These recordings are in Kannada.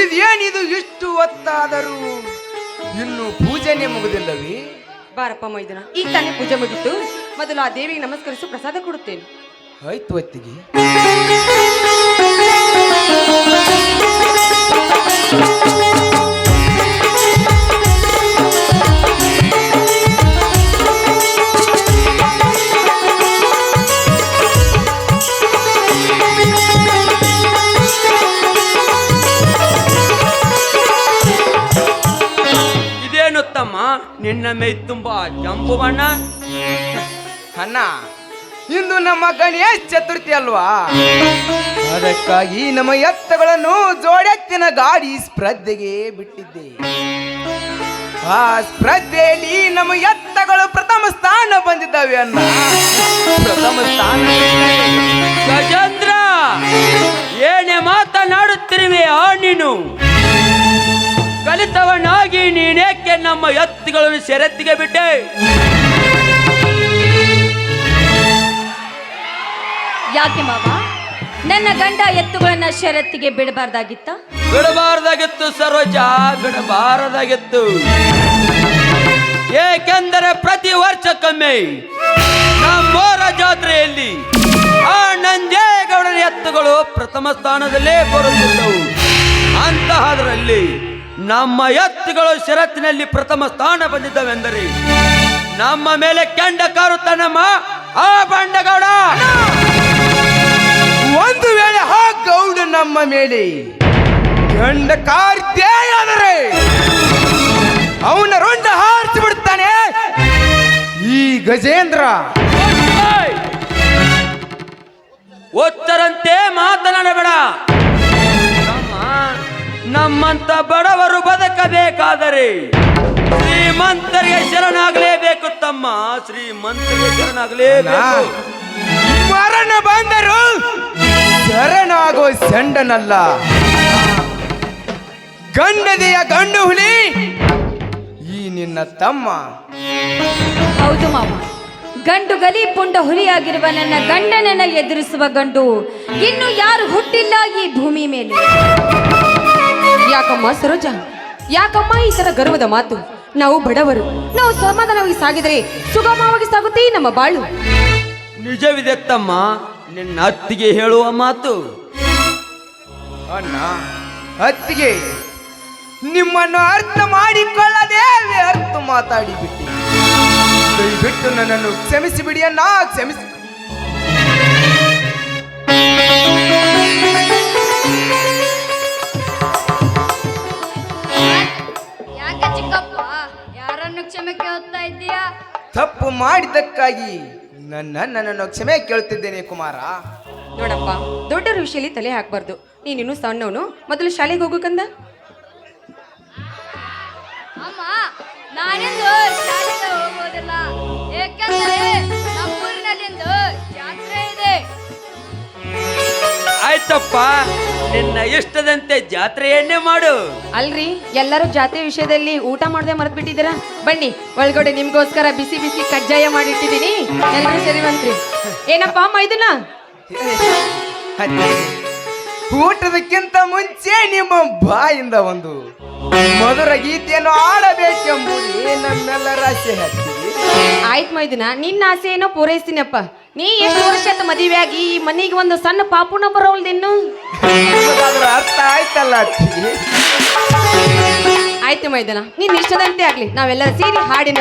ಇದೇನಿದು ಇಷ್ಟು ಹೊತ್ತಾದರೂ ಇನ್ನು ಪೂಜೆನೇ ಮುಗುದಿಲ್ಲವೇ? ಬಾರಪ್ಪ ಮೈದನ ಈಗ ತಾನೇ ಪೂಜೆ ಮುಗಿತು. ಮೊದಲು ಆ ದೇವಿಗೆ ನಮಸ್ಕರಿಸಿ ಪ್ರಸಾದ ಕೊಡುತ್ತೇನೆ. ಆಯ್ತು ಹೊತ್ತಿಗೆ ಇದೇನು ನಿನ್ನ ಮೈ ತುಂಬಾ ಕೆಂಪು ಬಣ್ಣ. ಅಣ್ಣ, ಇಂದು ನಮ್ಮ ಗಣೇಶ ಚತುರ್ಥಿ ಅಲ್ವಾ? ಅದಕ್ಕಾಗಿ ನಮ್ಮ ಎತ್ತಗಳನ್ನು ಜೋಡೆತ್ತಿನ ಗಾಡಿ ಸ್ಪರ್ಧೆಗೆ ಬಿಟ್ಟಿದ್ದೆ. ಆ ಸ್ಪರ್ಧೆಯಲ್ಲಿ ನಮ್ಮ ಎತ್ತಗಳು ಪ್ರಥಮ ಸ್ಥಾನ ಬಂದಿದ್ದಾವೆ ಅಣ್ಣ. ಪ್ರಥಮ ಸ್ಥಾನ ಗಜೇಂದ್ರ, ಏನೇ ಮಾತನಾಡುತ್ತಿರುವೆ ಆ ನೀನು? ಕಲಿತವನಾಗಿ ನೀನೇಕೆ ನಮ್ಮ ಎತ್ತುಗಳನ್ನು ಸೆರೆತ್ತಿಗೆ ಬಿಟ್ಟೆ? ಯಾಕೆ ಮಾವ? ನನ್ನ ಗಂಡ ಎತ್ತುಗಳನ್ನ ಷರತ್ತಿಗೆ ಬಿಡಬಾರ್ದಾಗಿತ್ತ? ಬಿಡಬಾರ್ದಾಗಿತ್ತು ಸರೋಜ ಬಿಡಬಾರದಾಗಿತ್ತು. ಏಕೆಂದರೆ ಪ್ರತಿ ವರ್ಷಕ್ಕೊಮ್ಮೆ ನಮ್ಮೋರ ಜಾತ್ರೆಯಲ್ಲಿ ಆ ನಂಜೇಗೌಡನ ಎತ್ತುಗಳು ಪ್ರಥಮ ಸ್ಥಾನದಲ್ಲೇ ಬರುತ್ತಿದ್ದವು. ಅಂತಹದರಲ್ಲಿ ನಮ್ಮ ಎತ್ತುಗಳು ಷರತ್ತಿನಲ್ಲಿ ಪ್ರಥಮ ಸ್ಥಾನ ಬಂದಿದ್ದವೆಂದರೆ ನಮ್ಮ ಮೇಲೆ ಕೆಂಡ ಕಾರುತ್ತಾನಮ್ಮ ಆ ಬಂಡಗೌಡ. ಒಂದು ವೇಳೆ ಆ ಗೌಡ ನಮ್ಮ ಮೇಲೆ ಗಂಡ ಕಾರ್ತೇ ಅವನ ರೊಂಡ ಹಾರಿಸಿ ಬಿಡ್ತಾನೆ ಈ ಗಜೇಂದ್ರ ಒತ್ತರಂತೆ ಮಾತನಾಡಬೇಡ. ನಮ್ಮಂತ ಬಡವರು ಬದುಕಬೇಕಾದರೆ ಶ್ರೀಮಂತರಿಗೆ ಶರಣಾಗಲೇಬೇಕು ತಮ್ಮ ಶ್ರೀಮಂತರಿಗೆ ಶರಣಾಗಲೇಬೇಕು. ಮರಣ ಬಂದರು ಶರಣಾಗೋ ಸೆಂಡನಲ್ಲ. ಗಂಡದೆಯ ಗಂಡು ಹುಲಿ ಈ ನಿನ್ನ ತಮ್ಮ. ಹೌದು ಮಾಮ ಗಂಡು ಗಲಿ ಪುಂಡ ಹುಲಿಯಾಗಿರುವ ನನ್ನ ಗಂಡನನ್ನ ಎದುರಿಸುವ ಗಂಡು ಇನ್ನು ಯಾರು ಹುಟ್ಟಿಲ್ಲ ಈ ಭೂಮಿ ಮೇಲೆ? ಯಾಕಮ್ಮ ಸರೋಜ? ಯಾಕಮ್ಮ ಈ ತರ ಗರ್ವದ ಮಾತು? ನಾವು ಬಡವರು. ನಾವು ಸಮಾಧಾನವಾಗಿ ಸಾಗಿದರೆ ಸುಗಮವಾಗಿ ಸಾಗುತ್ತೆ ನಮ್ಮ ಬಾಳು. ನಿಜವಿದೆ ತಮ್ಮ ನಿನ್ನ ಅತ್ತಿಗೆ ಹೇಳುವ ಮಾತು. ಅಣ್ಣ ಅತ್ತಿಗೆ ನಿಮ್ಮನ್ನು ಅರ್ಥ ಮಾಡಿಕೊಳ್ಳದೆ ಅರ್ಥ ಮಾತಾಡಿ ಬಿಟ್ಟು ದಯವಿಟ್ಟು ನನ್ನನ್ನು ಕ್ಷಮಿಸಿ ಬಿಡಿ ಅಣ್ಣ ಕ್ಷಮಿಸಿ ಕ್ಷಮೆ ಕೇಳ್ತಾ ಇದ್ದೀಯಾ? ತಪ್ಪು ಮಾಡಿದ್ದಕ್ಕಾಗಿ ನನ್ನ ನನ್ನನ್ನು ಕ್ಷಮೆ ಕೇಳ್ತಿದ್ದೇನೆ ಕುಮಾರ. ನೋಡಪ್ಪ ದೊಡ್ಡ ಋಷಿಯಲ್ಲಿ ತಲೆ ಹಾಕ್ಬಾರ್ದು. ನೀನಿನ್ನು ಸಣ್ಣವನು ಮೊದಲು ಶಾಲೆಗೆ ಹೋಗೋಕಂದ ಅಮ್ಮ ನಾನಿಂದು ಶಾಲೆಗೆ ಹೋಗೋದಿಲ್ಲ ಏಕೆಂದರೆ ನಮ್ಮೂರಿನಲ್ಲಿಂದು ಜಾತ್ರೆ ಇದೆ. ಆಯ್ತಪ್ಪ. ನಿನ್ನ ಇಷ್ಟದಂತೆ ಜಾತ್ರೆಯನ್ನೇ ಮಾಡು. ಅಲ್ರಿ ಎಲ್ಲರೂ ಜಾತಿ ವಿಷಯದಲ್ಲಿ ಊಟ ಮಾಡದೆ ಮರೆತು ಬಿಟ್ಟಿದ್ದೀರಾ ಬನ್ನಿ ಒಳಗಡೆ ನಿಮ್ಗೋಸ್ಕರ ಬಿಸಿ ಬಿಸಿ ಕಜ್ಜಾಯ ಮಾಡಿಟ್ಟಿದ್ದೀನಿ. ಎಲ್ಲರೂ ಸೇರಿವಂತ್ರಿ. ಏನಪ್ಪ ಮೈದುನ ಇದನ್ನ? ಊಟದಕ್ಕಿಂತ ಮುಂಚೆ ನಿಮ್ಮ ಬಾಯಿಂದ ಒಂದು ಮಧುರ ಗೀತೆಯನ್ನು ಆಡಬೇಕೆಂಬುದು ನಮ್ಮೆಲ್ಲರ ಆಸೆ ಆಯ್ತು ಮೈದಿನ ನಿನ್ನ ಆಸೆ ಏನೋ ಪೂರೈಸ್ತೀನಪ್ಪ. ನೀ ಎಷ್ಟು ವರ್ಷ ಆತ ಮದುವೆ ಆಗಿ ಈ ಮನೆಗೆ ಒಂದು ಸಣ್ಣ ಪಾಪುನ ಬರೋಲ್ದಿನ್ನು ಅರ್ಥ ಆಯ್ತಲ್ಲ ಆಯ್ತು ಮೈದನ ನೀನ್ ಇಷ್ಟದಂತೆ ಆಗ್ಲಿ. ನಾವೆಲ್ಲರೂ ಸೇರಿ ಹಾಡಿ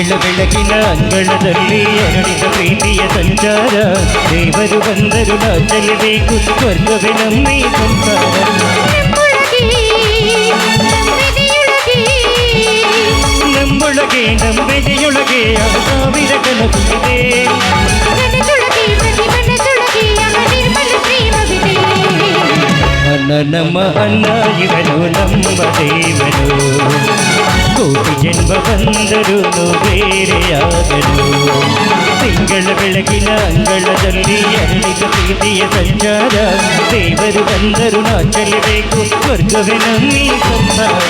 ನಲಿಯೋಣ ತಿಂಗಳ ಬೆಳಗಿನ ಅಂಗಳದಲ್ಲಿ ಅರಳಿದ ಪ್ರೀತಿಯ ಸಂಚಾರ ದೇವರು ಬಂದರು ನಾಚಲೇಬೇಕು ಸ್ವರ್ಗವೇ ನಮ್ಮಿ ಸಂಸಾರ ನಮ್ಮೊಳಗೆ ನಂಬೆದೆಯೊಳಗೆ ಆ ಸಾವಿರ ಕನಸಿದೆ ಅನ್ನ ನಮ್ಮ ಅನ್ನ ಇವನು ನಮ್ಮ ದೇವನು ಕೋಟಿ ಜನ್ಮ ಬಂದರೂ ಬೇರೆಯಾಗನು ತಿಂಗಳ ಬೆಳಗಿನ ಅಂಗಳದಲ್ಲಿ ಅರಳಿದ ಪ್ರೀತಿಯ ಸಂಚಾರ ದೇವರು ಬಂದರು ನಾಚಲೇಬೇಕು ಸ್ವರ್ಗವೇ ನಮ್ಮಿ ಸಂಸಾರ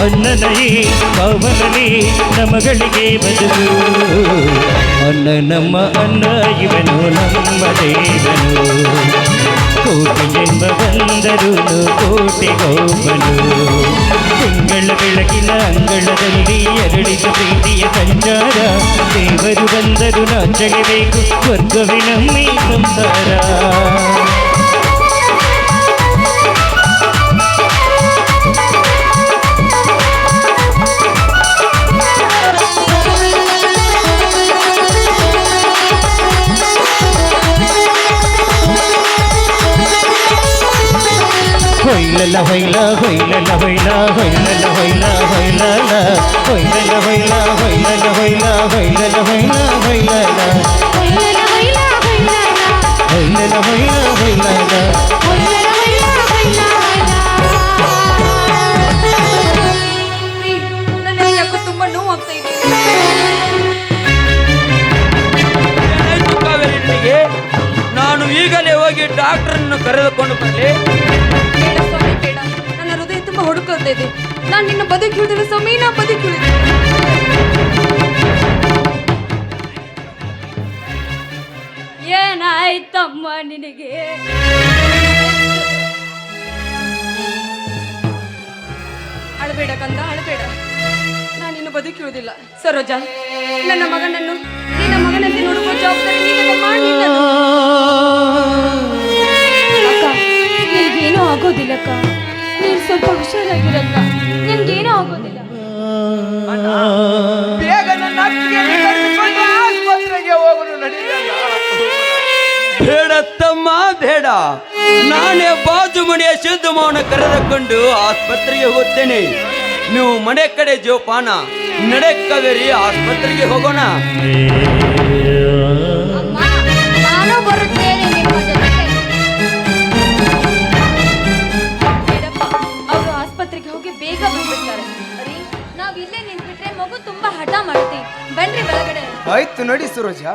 ಅನ್ನನೈ ಪವನಲಿ ನಮಗಳಿಗೆ ಬದುಕು ಅನ್ನ ನಮ್ಮ ಅನ್ನ ಇವನು ನಮ್ಮ ದೇವನು ಕೋಟಿ ಜನ್ಮ ಬಂದರು ಕೋಟಿಗೊಬ್ಬನು ತಿಂಗಳ ಬೆಳಗಿನ ಅಂಗಳದಲ್ಲಿ ಎರಡಿದ ಪ್ರೀತಿಯ ಸಂಚಾರ ದೇವರು ಬಂದರು ನಾಚಗಬೇಕು ಸ್ವರ್ಗವೇ ನಮ್ಮಿ ಸಂಸಾರ ಹೊಯ್ಲ ಹೊಯ್ಲ ಹೊಯ್ಲ ಹೊಯ್ಲ ಹೊಯ್ಲ ಹೊಯ್ಲ ಹೊಯ್ಲ ಹೊಯ್ಲಲ ರೀ, ನನಗೆ ಯಾಕೋ ತುಂಬಾ ನೋವಾಗ್ತಾ ಇದೆ ಏನಾಯ್ತು ಕಾವೇರಿ ನಿನಗೆ ನಾನು ಈಗಲೇ ಹೋಗಿ ಡಾಕ್ಟರನ್ನು ಕರೆದುಕೊಂಡು ಬರಲಿ ಇದೆ ನಾನು ನಿನ್ನ ಬದುಕಿಳಿದಿಲ್ಲ ಸ್ವಾಮಿ ನಾ ಬದುಕಿಳಿದಿಲ್ಲ ಏನಾಯ್ತಮ್ಮ ನಿನಗೆ? ಅಳಬೇಡ ಕಂದ ಅಳಬೇಡ. ನಾನು ನಿನ್ನ ಬದುಕಿರುವುದಿಲ್ಲ. ಸರೋಜ, ನನ್ನ ಮಗನನ್ನು, ನಿನ್ನ ಮಗನಂತೆ ನೋಡುವ ಜವಾಬ್ದಾರಿ ನೀನೆಲ್ಲ ನಿನ್ನದು ನಾನೇ ಬಾಜು ಮನೆಯ ಸಿದ್ದು ಮೌನ ಕರೆದುಕೊಂಡು ಆಸ್ಪತ್ರೆಗೆ ಹೋಗ್ತೇನೆ. ನೀವು ಮನೆ ಕಡೆ ಜೋಪಾನ ನಡೆ ಕಾವೇರಿ ಆಸ್ಪತ್ರೆಗೆ ಹೋಗೋಣ. ನಾನು ಬರುತ್ತೇನೆ ನಿಮ್ಮ ಜೊತೆಗೆ. ಬೇಡಪ್ಪ ಅವರು ಆಸ್ಪತ್ರೆಗೆ ಹೋಗಿ ಬೇಗ ಬಂದ್ಬಿಡ್ತಾರೆ. ರೀ ನಾವ್ ಇಲ್ಲೇ ನಿಂತ್ಬಿಟ್ರೆ ಮಗು ತುಂಬಾ ಹಠ ಮಾಡುತ್ತೆ. ಬನ್ರಿ ಒಳಗಡೆ. ಆಯ್ತು ನಡಿ ಸುರೋಜಾ.